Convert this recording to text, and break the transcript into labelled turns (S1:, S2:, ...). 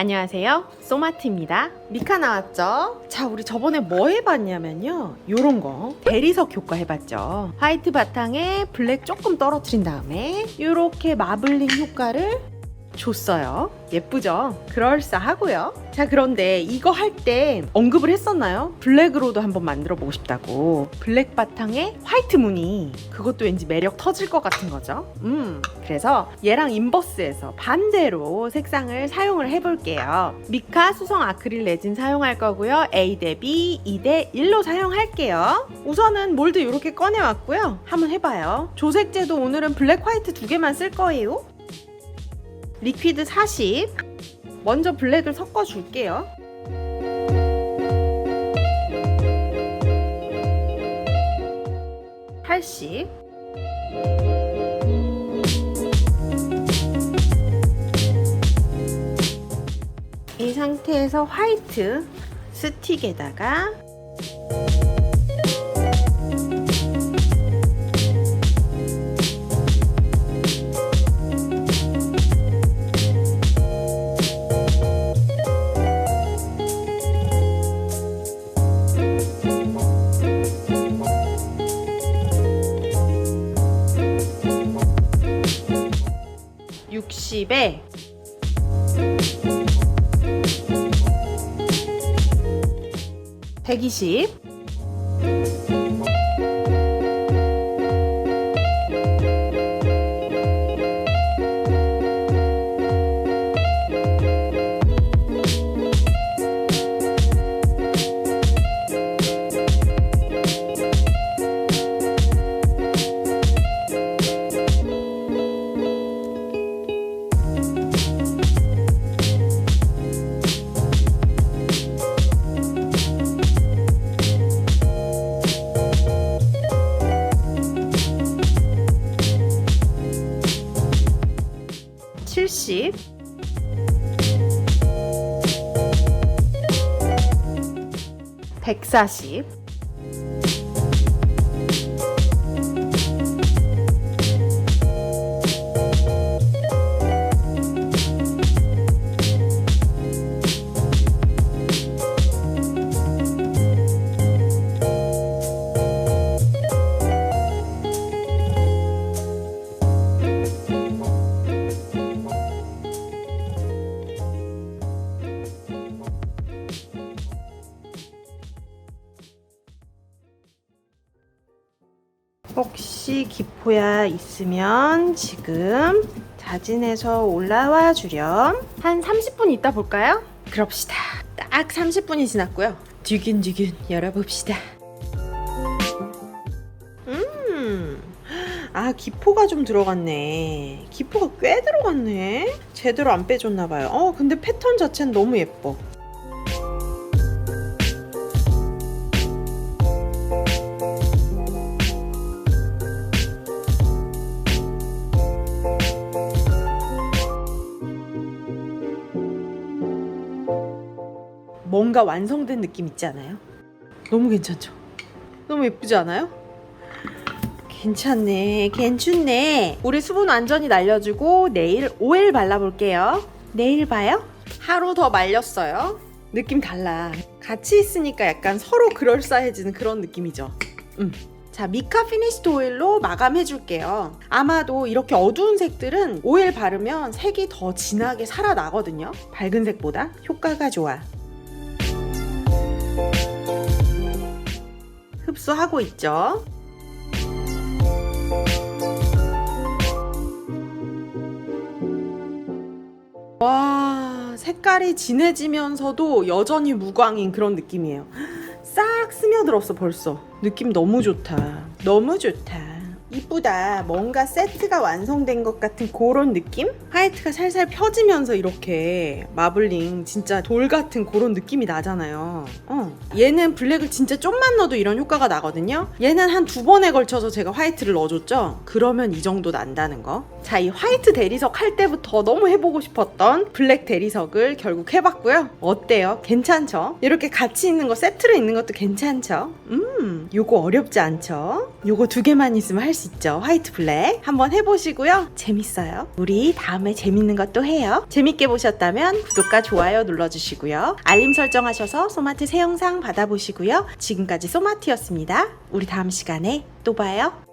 S1: 안녕하세요. 소마트입니다. 미카 나왔죠? 자, 우리 저번에 뭐 해봤냐면요. 요런 거. 대리석 효과 해봤죠. 화이트 바탕에 블랙 조금 떨어뜨린 다음에 요렇게 마블링 효과를 줬어요. 예쁘죠? 그럴싸하고요. 자, 그런데 이거 할 때 언급을 했었나요? 블랙으로도 한번 만들어 보고 싶다고. 블랙 바탕에 화이트 무늬. 그것도 왠지 매력 터질 것 같은 거죠. 음. 그래서 얘랑 인버스에서 반대로 색상을 사용을 해볼게요. 미카 수성 아크릴 레진 사용할 거고요. A 대 B, 2 대 1로 사용할게요. 우선은 몰드 이렇게 꺼내왔고요. 한번 해봐요. 조색제도 오늘은 블랙 화이트 두 개만 쓸 거예요. 리퀴드 40 먼저 블랙을 섞어 줄게요. (80) 이 상태에서 화이트 스틱에다가 (60에) (120) 칠십 백사십 혹시 기포야 있으면 지금 자진해서 올라와 주렴. 한 30분 있다 볼까요? 그럽시다. 딱 30분이 지났고요. 뒤균뒤균 열어봅시다. 음. 아, 기포가 좀 들어갔네. 기포가 꽤 들어갔네. 제대로 안 빼줬나봐요. 어, 근데 패턴 자체는 너무 예뻐. 뭔가 완성된 느낌 있지 않아요? 너무 괜찮죠? 너무 예쁘지 않아요? 괜찮네, 괜찮네. 우리 수분 완전히 날려주고 내일 오일 발라볼게요. 내일 봐요. 하루 더 말렸어요. 느낌 달라. 같이 있으니까 약간 서로 그럴싸해지는 그런 느낌이죠. 음. 자, 미카 피니시드 오일로 마감해줄게요. 아마도 이렇게 어두운 색들은 오일 바르면 색이 더 진하게 살아나거든요. 밝은 색보다 효과가 좋아. 흡수하고 있죠. 와, 색깔이 진해지면서도 여전히 무광인 그런 느낌이에요. 싹 스며들었어, 벌써. 느낌 너무 좋다. 너무 좋다. 이쁘다. 뭔가 세트가 완성된 것 같은 그런 느낌? 화이트가 살살 펴지면서 이렇게 마블링 진짜 돌 같은 그런 느낌이 나잖아요. 어. 얘는 블랙을 진짜 좀만 넣어도 이런 효과가 나거든요. 얘는 한 두 번에 걸쳐서 제가 화이트를 넣어줬죠. 그러면 이 정도 난다는 거. 자, 이 화이트 대리석 할 때부터 너무 해보고 싶었던 블랙 대리석을 결국 해봤고요. 어때요? 괜찮죠? 이렇게 같이 있는 거 세트로 있는 것도 괜찮죠? 음, 요거 어렵지 않죠? 요거 두 개만 있으면 할수 있죠. 화이트 블랙. 한번 해보시고요. 재밌어요. 우리 다음에 재밌는 것도 해요. 재밌게 보셨다면 구독과 좋아요 눌러주시고요. 알림 설정하셔서 소마트 새 영상 받아보시고요. 지금까지 소마트였습니다. 우리 다음 시간에 또 봐요.